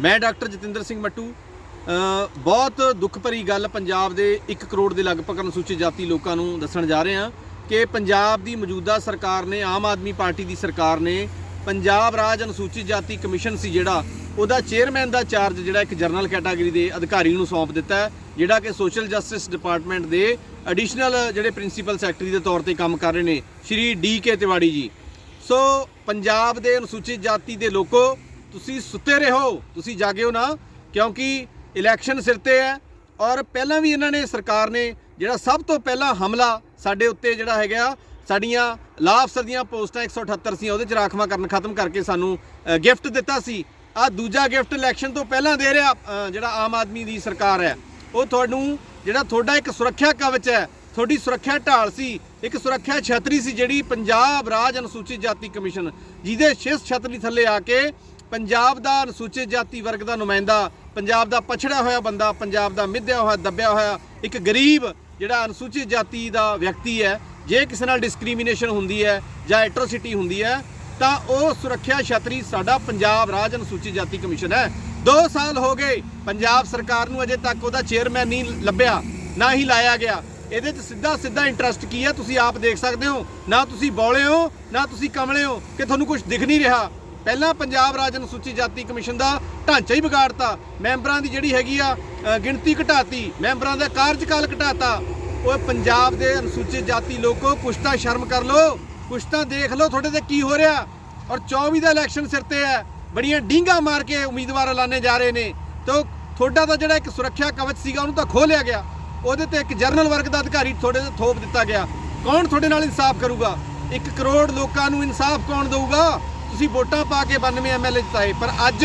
ਮੈਂ ਡਾਕਟਰ ਜਤਿੰਦਰ ਸਿੰਘ ਮੱਟੂ ਬਹੁਤ ਦੁੱਖ ਭਰੀ ਗੱਲ ਪੰਜਾਬ ਦੇ 1 ਕਰੋੜ ਦੇ ਲਗਭਗ ਅਨੁਸੂਚਿਤ ਜਾਤੀ ਲੋਕਾਂ ਨੂੰ ਦੱਸਣ ਜਾ ਰਹੇ ਹਾਂ ਕਿ ਪੰਜਾਬ ਦੀ ਮੌਜੂਦਾ ਸਰਕਾਰ ਨੇ, ਆਮ ਆਦਮੀ ਪਾਰਟੀ ਦੀ ਸਰਕਾਰ ਨੇ ਪੰਜਾਬ ਰਾਜ ਅਨੁਸੂਚਿਤ ਜਾਤੀ ਕਮਿਸ਼ਨ ਸੀ ਜਿਹੜਾ, ਉਹਦਾ ਚੇਅਰਮੈਨ ਦਾ ਚਾਰਜ ਜਿਹੜਾ ਇੱਕ ਜਰਨਲ ਕੈਟਾਗਰੀ ਦੇ ਅਧਿਕਾਰੀ ਨੂੰ ਸੌਂਪ ਦਿੱਤਾ ਹੈ, ਜਿਹੜਾ ਕਿ ਸੋਸ਼ਲ ਜਸਟਿਸ ਡਿਪਾਰਟਮੈਂਟ ਦੇ ਐਡੀਸ਼ਨਲ ਜਿਹੜੇ ਪ੍ਰਿੰਸੀਪਲ ਸੈਕਟਰੀ ਦੇ ਤੌਰ ਤੇ ਕੰਮ ਕਰ ਰਹੇ ਨੇ, ਸ਼੍ਰੀ ਡੀ ਕੇ ਤਿਵਾੜੀ ਜੀ। ਸੋ, ਪੰਜਾਬ ਦੇ ਅਨੁਸੂਚਿਤ ਜਾਤੀ ਦੇ ਲੋਕੋ ਤੁਸੀਂ ਸੁੱਤੇ ਰਹੋ, ਤੁਸੀਂ ਜਾਗਿਓ ਨਾ, ਕਿਉਂਕਿ ਇਲੈਕਸ਼ਨ ਸਿਰ ਤੇ ਹੈ ਔਰ ਪਹਿਲਾਂ ਵੀ ਇਹਨਾਂ ਨੇ ਸਰਕਾਰ ਨੇ ਜਿਹੜਾ ਸਭ ਤੋਂ ਪਹਿਲਾਂ ਹਮਲਾ ਸਾਡੇ ਉੱਤੇ ਜਿਹੜਾ ਹੈਗਾ, ਸਾਡੀਆਂ ਲਾਅ ਅਫਸਰ ਦੀਆਂ ਪੋਸਟਾਂ 178 ਸੀ ਉਹਦੇ ਚ ਰਾਖਵਾਂ ਕਰਨ ਖਤਮ ਕਰਕੇ ਸਾਨੂੰ ਗਿਫਟ ਦਿੱਤਾ ਸੀ। ਆ ਦੂਜਾ ਗਿਫਟ ਇਲੈਕਸ਼ਨ ਤੋਂ ਪਹਿਲਾਂ ਦੇ ਰਿਹਾ ਜਿਹੜਾ ਆਮ ਆਦਮੀ ਦੀ ਸਰਕਾਰ ਹੈ। ਉਹ ਤੁਹਾਨੂੰ ਜਿਹੜਾ ਤੁਹਾਡਾ ਇੱਕ ਸੁਰੱਖਿਆ ਕਵਚ ਹੈ, ਤੁਹਾਡੀ ਸੁਰੱਖਿਆ ਢਾਲ ਸੀ, ਇੱਕ ਸੁਰੱਖਿਆ ਛਤਰੀ ਸੀ, ਜਿਹੜੀ ਪੰਜਾਬ ਰਾਜ ਅਨੁਸੂਚਿਤ ਜਾਤੀ ਕਮਿਸ਼ਨ, ਜਿਹਦੇ ਸ਼ਿਸ ਛਤਰੀ ਥੱਲੇ ਆ ਕੇ ਪੰਜਾਬ ਦਾ ਅਨੁਸੂਚਿਤ ਜਾਤੀ ਵਰਗ ਦਾ ਨੁਮਾਇੰਦਾ, ਪੰਜਾਬ ਦਾ ਪਛੜਿਆ ਹੋਇਆ ਬੰਦਾ, ਪੰਜਾਬ ਦਾ ਮਿੱਧਿਆ ਹੋਇਆ, ਦੱਬਿਆ ਹੋਇਆ, ਇੱਕ ਗਰੀਬ ਜਿਹੜਾ ਅਨੁਸੂਚਿਤ ਜਾਤੀ ਦਾ ਵਿਅਕਤੀ ਹੈ, ਜੇ ਕਿਸੇ ਨਾਲ ਡਿਸਕ੍ਰਿਮੀਨੇਸ਼ਨ ਹੁੰਦੀ ਹੈ ਜਾਂ ਐਟਰੋਸਿਟੀ ਹੁੰਦੀ ਹੈ, ਤਾਂ ਉਹ ਸੁਰੱਖਿਆ ਛਤਰੀ ਸਾਡਾ ਪੰਜਾਬ ਰਾਜ ਅਨੁਸੂਚਿਤ ਜਾਤੀ ਕਮਿਸ਼ਨ ਹੈ। 2 ਸਾਲ ਹੋ ਗਏ, ਪੰਜਾਬ ਸਰਕਾਰ ਨੂੰ ਅਜੇ ਤੱਕ ਉਹਦਾ ਚੇਅਰਮੈਨ ਨਹੀਂ ਲੱਭਿਆ, ਨਾ ਹੀ ਲਾਇਆ ਗਿਆ। ਇਹਦੇ 'ਚ ਸਿੱਧਾ ਸਿੱਧਾ ਇੰਟਰਸਟ ਕੀ ਹੈ? ਤੁਸੀਂ ਆਪ ਦੇਖ ਸਕਦੇ ਹੋ। ਨਾ ਤੁਸੀਂ ਬੌਲੇ ਹੋ, ਨਾ ਤੁਸੀਂ ਕਮਲੇ ਹੋ, ਕਿ ਤੁਹਾਨੂੰ ਕੁਝ ਦਿਖ ਨਹੀਂ ਰਿਹਾ। ਪਹਿਲਾਂ ਪੰਜਾਬ ਰਾਜ ਅਨੁਸੂਚਿਤ ਜਾਤੀ ਕਮਿਸ਼ਨ ਦਾ ਢਾਂਚਾ ਹੀ ਵਿਗਾੜਤਾ, ਮੈਂਬਰਾਂ ਦੀ ਜਿਹੜੀ ਹੈਗੀ ਆ ਗਿਣਤੀ ਘਟਾਤੀ, ਮੈਂਬਰਾਂ ਦਾ ਕਾਰਜਕਾਲ ਘਟਾਤਾ। ਉਹ ਪੰਜਾਬ ਦੇ ਅਨੁਸੂਚਿਤ ਜਾਤੀ ਲੋਕੋ, ਕੁਛ ਤਾਂ ਸ਼ਰਮ ਕਰ ਲੋ ਕੁਛ ਤਾਂ ਦੇਖ ਲਓ ਤੁਹਾਡੇ ਤੇ ਕੀ ਹੋ ਰਿਹਾ। ਔਰ 24 ਦਾ ਇਲੈਕਸ਼ਨ ਸਿਰ ਤੇ ਹੈ, ਬੜੀਆਂ ਡੀਂਗਾ ਮਾਰ ਕੇ ਉਮੀਦਵਾਰ ਐਲਾਨੇ ਜਾ ਰਹੇ ਨੇ। ਤੇ ਉਹ ਤੁਹਾਡਾ ਤਾਂ ਜਿਹੜਾ ਇੱਕ ਸੁਰੱਖਿਆ ਕਵਚ ਸੀਗਾ, ਉਹਨੂੰ ਤਾਂ ਖੋਹ ਲਿਆ ਗਿਆ। ਉਹਦੇ ਤੇ ਇੱਕ ਜਰਨਲ ਵਰਗ ਦਾ ਅਧਿਕਾਰੀ ਤੁਹਾਡੇ ਤੇ ਥੋਪ ਦਿੱਤਾ ਗਿਆ। ਕੌਣ ਤੁਹਾਡੇ ਨਾਲ ਇਨਸਾਫ ਕਰੂਗਾ? 1 ਕਰੋੜ ਲੋਕਾਂ ਨੂੰ ਇਨਸਾਫ ਕੌਣ ਦੇਊਗਾ? ਤੁਸੀਂ ਵੋਟਾਂ ਪਾ ਕੇ 92 ਐਮਐਲਏ ਜਿਤਾਏ ਪਰ ਅੱਜ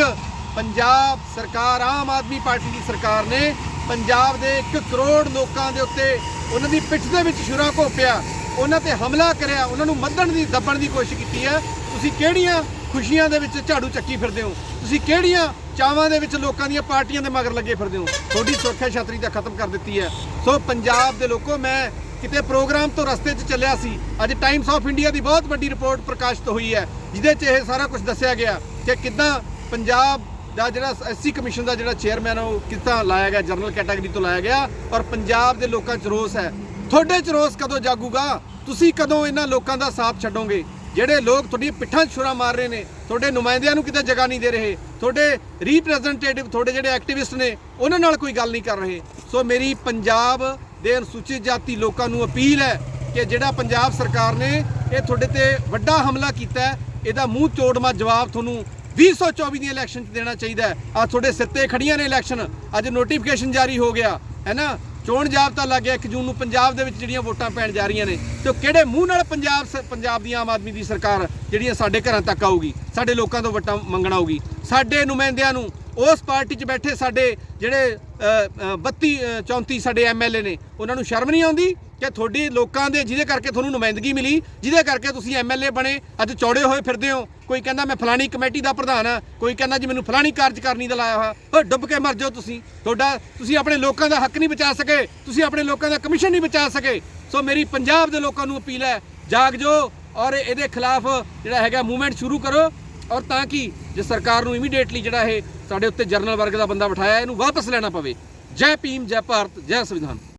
ਪੰਜਾਬ ਸਰਕਾਰ, ਆਮ ਆਦਮੀ ਪਾਰਟੀ ਦੀ ਸਰਕਾਰ ਨੇ ਪੰਜਾਬ ਦੇ 1 ਕਰੋੜ ਲੋਕਾਂ ਦੇ ਉੱਤੇ ਉਹਨਾਂ ਦੀ ਪਿੱਠ ਦੇ ਵਿੱਚ ਛੁਰਾ ਘੋਪਿਆ, ਉਹਨਾਂ ਤੇ ਹਮਲਾ ਕਰਿਆ, ਉਹਨਾਂ ਨੂੰ ਮੱਧਣ ਦੀ, ਦੱਬਣ ਦੀ ਕੋਸ਼ਿਸ਼ ਕੀਤੀ ਹੈ। ਤੁਸੀਂ ਕਿਹੜੀਆਂ ਖੁਸ਼ੀਆਂ ਦੇ ਵਿੱਚ ਝਾੜੂ ਚੱਕੀ ਫਿਰਦੇ ਹੋ? ਤੁਸੀਂ ਕਿਹੜੀਆਂ ਚਾਵਾਂ ਦੇ ਵਿੱਚ ਲੋਕਾਂ ਦੀਆਂ ਪਾਰਟੀਆਂ ਦੇ ਮਗਰ ਲੱਗੇ ਫਿਰਦੇ ਹੋ? ਤੁਹਾਡੀ ਸੁਰੱਖਿਆ ਛਤਰੀ ਤਾਂ ਖਤਮ ਕਰ ਦਿੱਤੀ ਹੈ। ਸੋ ਪੰਜਾਬ ਦੇ ਲੋਕੋ, ਮੈਂ ਕਿਤੇ ਪ੍ਰੋਗਰਾਮ ਤੋਂ ਰਸਤੇ 'ਚ ਚੱਲਿਆ ਸੀ। ਅੱਜ ਟਾਈਮਸ ਆਫ ਇੰਡੀਆ ਦੀ ਬਹੁਤ ਵੱਡੀ ਰਿਪੋਰਟ ਪ੍ਰਕਾਸ਼ਿਤ ਹੋਈ ਹੈ, ਜਿਹਦੇ 'ਚ ਇਹ ਸਾਰਾ ਕੁਝ ਦੱਸਿਆ ਗਿਆ ਕਿ ਕਿੱਦਾਂ ਪੰਜਾਬ ਦਾ ਜਿਹੜਾ ਐਸਸੀ ਕਮਿਸ਼ਨ ਦਾ ਜਿਹੜਾ ਚੇਅਰਮੈਨ ਉਹ ਕਿੱਦਾਂ ਲਾਇਆ ਗਿਆ ਜਨਰਲ ਕੈਟਾਗਰੀ ਤੋਂ ਲਾਇਆ ਗਿਆ ਔਰ ਪੰਜਾਬ ਦੇ ਲੋਕਾਂ 'ਚ ਰੋਸ ਹੈ। ਤੁਹਾਡੇ 'ਚ ਰੋਸ ਕਦੋਂ ਜਾਗੂਗਾ? ਤੁਸੀਂ ਕਦੋਂ ਇਹਨਾਂ ਲੋਕਾਂ ਦਾ ਸਾਥ ਛੱਡੋਗੇ? ਜਿਹੜੇ ਲੋਕ ਤੁਹਾਡੀ ਪਿੱਠਾਂ 'ਚ ਛੁਰਾ ਮਾਰ ਰਹੇ ਨੇ, ਤੁਹਾਡੇ ਨੁਮਾਇੰਦਿਆਂ ਨੂੰ ਕਿਤੇ ਜਗ੍ਹਾ ਨਹੀਂ ਦੇ ਰਹੇ, ਤੁਹਾਡੇ ਰਿਪਰੈਜ਼ੈਂਟੇਟਿਵ ਤੁਹਾਡੇ ਜਿਹੜੇ ਐਕਟਿਵਿਸਟ ਨੇ, ਉਹਨਾਂ ਨਾਲ ਕੋਈ ਗੱਲ ਨਹੀਂ ਕਰ ਰਹੇ। ਸੋ ਮੇਰੀ ਪੰਜਾਬ ਦੇ ਅਨੁਸੂਚਿਤ ਜਾਤੀ ਲੋਕਾਂ ਨੂੰ ਅਪੀਲ ਹੈ ਕਿ ਜਿਹੜਾ ਪੰਜਾਬ ਸਰਕਾਰ ਨੇ ਇਹ ਤੁਹਾਡੇ ਤੇ ਵੱਡਾ ਹਮਲਾ ਕੀਤਾ ਹੈ, ਇਹਦਾ ਮੂੰਹ ਤੋੜਮਾ ਜਵਾਬ ਤੁਹਾਨੂੰ 2024 ਦੀਆਂ ਇਲੈਕਸ਼ਨ 'ਚ ਦੇਣਾ ਚਾਹੀਦਾ ਹੈ। ਆ ਤੁਹਾਡੇ ਸਿਰ ਤੇ ਖੜੀਆਂ ਨੇ ਇਲੈਕਸ਼ਨ। ਅੱਜ ਨੋਟੀਫਿਕੇਸ਼ਨ ਜਾਰੀ ਹੋ ਗਿਆ, ਹੈ ਨਾ? ਚੋਣ ਜਾਬਤਾ ਲੱਗ ਗਿਆ 1 ਜੂਨ ਨੂੰ ਪੰਜਾਬ ਦੇ ਵਿੱਚ ਜਿਹੜੀਆਂ ਵੋਟਾਂ ਪੈਣ ਜਾ ਰਹੀਆਂ ਨੇ ਤੇ ਕਿਹੜੇ ਮੂੰਹ ਨਾਲ ਪੰਜਾਬ ਸ- ਪੰਜਾਬ ਦੀ ਆਮ ਆਦਮੀ ਦੀ ਸਰਕਾਰ ਜਿਹੜੀਆਂ ਸਾਡੇ ਘਰਾਂ ਤੱਕ ਆਊਗੀ, ਸਾਡੇ ਲੋਕਾਂ ਤੋਂ ਵੋਟਾਂ ਮੰਗਣਾ ਆਊਗੀ, ਸਾਡੇ ਨੁਮਾਇੰਦਿਆਂ ਨੂੰ ਉਸ ਪਾਰਟੀ 'ਚ ਬੈਠੇ ਸਾਡੇ ਜਿਹੜੇ ਅ, ਅ, 32 ਅ, 34 ਸਾਡੇ ਐਮਐਲਏ ਨੇ ਉਹਨਾਂ ਨੂੰ ਸ਼ਰਮ ਨਹੀਂ ਆਉਂਦੀ ਕਿ ਤੁਹਾਡੀ ਲੋਕਾਂ ਦੇ ਜਿਹਦੇ ਕਰਕੇ ਤੁਹਾਨੂੰ ਨੁਮਾਇੰਦਗੀ ਮਿਲੀ ਜਿਹਦੇ ਕਰਕੇ ਤੁਸੀਂ ਐਮਐਲਏ ਬਣੇ ਅੱਜ ਚੌੜੇ ਹੋਏ ਫਿਰਦੇ ਹੋ। ਕੋਈ ਕਹਿੰਦਾ ਮੈਂ ਫਲਾਣੀ ਕਮੇਟੀ ਦਾ ਪ੍ਰਧਾਨ ਆ ਕੋਈ ਕਹਿੰਦਾ ਜੀ ਮੈਨੂੰ ਫਲਾਣੀ ਕਾਰਜਕਾਰਨੀ ਦਾ ਲਾਇਆ ਹੋਇਆ ਓ ਡੁੱਬ ਕੇ ਮਰ ਜਾਓ ਤੁਸੀਂ। ਤੁਹਾਡਾ ਤੁਸੀਂ ਆਪਣੇ ਲੋਕਾਂ ਦਾ ਹੱਕ ਨਹੀਂ ਬਚਾ ਸਕੇ ਤੁਸੀਂ ਆਪਣੇ ਲੋਕਾਂ ਦਾ ਕਮਿਸ਼ਨ ਨਹੀਂ ਬਚਾ ਸਕੇ। ਸੋ ਮੇਰੀ ਪੰਜਾਬ ਦੇ ਲੋਕਾਂ ਨੂੰ ਅਪੀਲ ਹੈ ਜਾਗ ਜੋ ਔਰ ਇਹਦੇ ਖਿਲਾਫ ਜਿਹੜਾ ਹੈਗਾ ਮੂਵਮੈਂਟ ਸ਼ੁਰੂ ਕਰੋ। ਔਰ ਤਾਂ ਕਿ, ਜੇ ਸਰਕਾਰ ਨੂੰ ਇਮੀਡੀਏਟਲੀ ਜਿਹੜਾ ਇਹ ਸਾਡੇ ਉੱਤੇ ਜਰਨਲ ਵਰਗ ਦਾ ਬੰਦਾ ਬਿਠਾਇਆ, ਇਹਨੂੰ ਵਾਪਸ ਲੈਣਾ ਪਵੇ। ਜੈ ਭੀਮ, ਜੈ ਭਾਰਤ, ਜੈ ਸੰਵਿਧਾਨ।